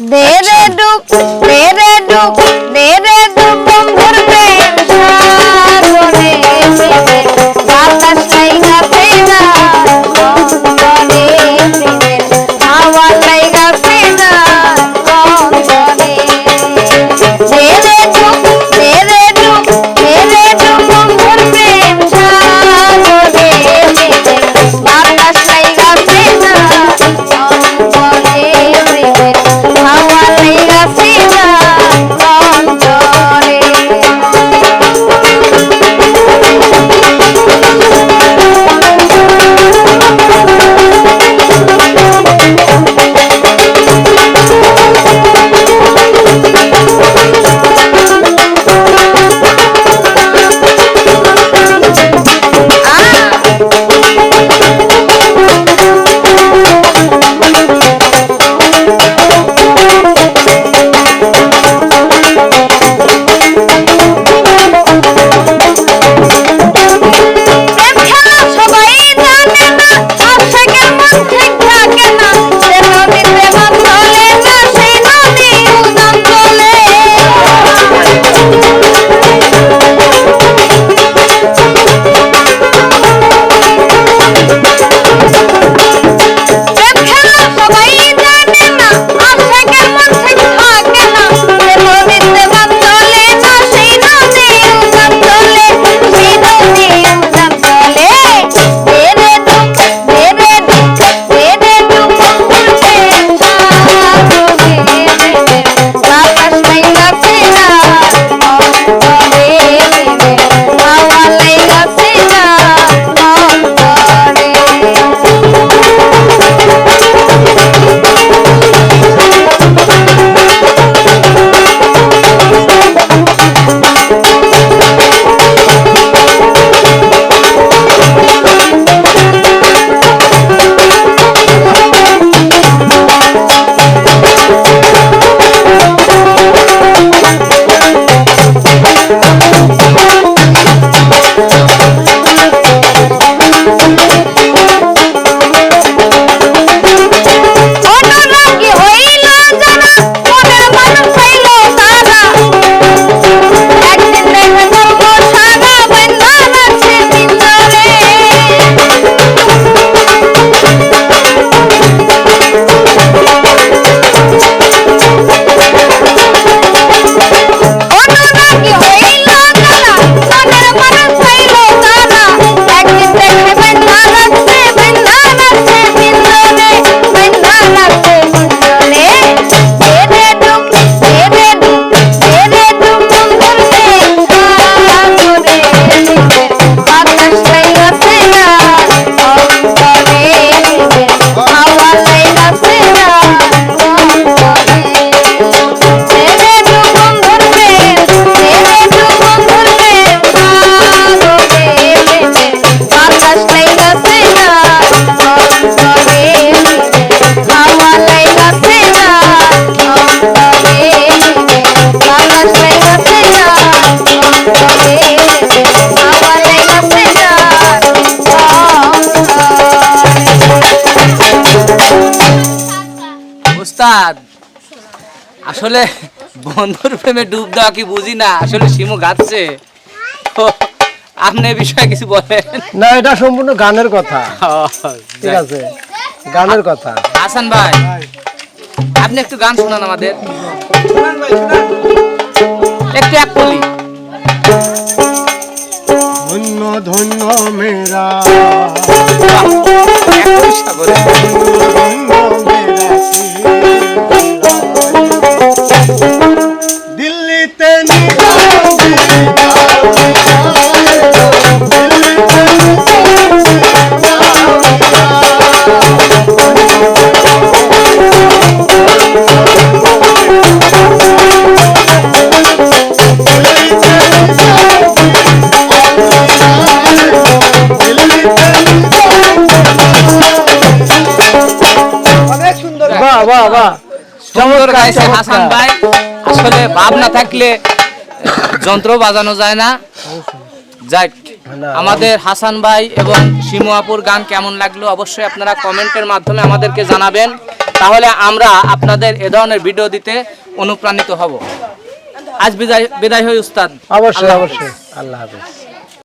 দে রে ডুব দে রে ডুব দে রে ডুব বন্ধুর প্রেম সাগরে আসলে বন্ধুর প্রেমে ডুব দেওয়া কি বুঝি না? আসলে শিমু গাচ্ছে। তো আপনি বিষয়ে কিছু বলেন। না এটা সম্পূর্ণ গানের কথা। ঠিক আছে। গানের কথা। হাসান ভাই আপনি একটু গান শোনান আমাদের। একটু এক কলি। ধন্য। ধন্য মেরা সুন্দর গাইছে হাসান ভাই। আসলে ভাব না থাকলে যন্ত্র বাজানো যায় না। যাক আমাদের হাসান ভাই এবং শিমু আপুর গান কেমন লাগল অবশ্যই আপনারা কমেন্টের মাধ্যমে আমাদেরকে জানাবেন। তাহলে আমরা আপনাদের এ ধরনের ভিডিও দিতে অনুপ্রাণিত হব। আজ বিদায় বিদায় হই উস্তাদ। অবশ্যই অবশ্যই। আল্লাহ হাফেজ।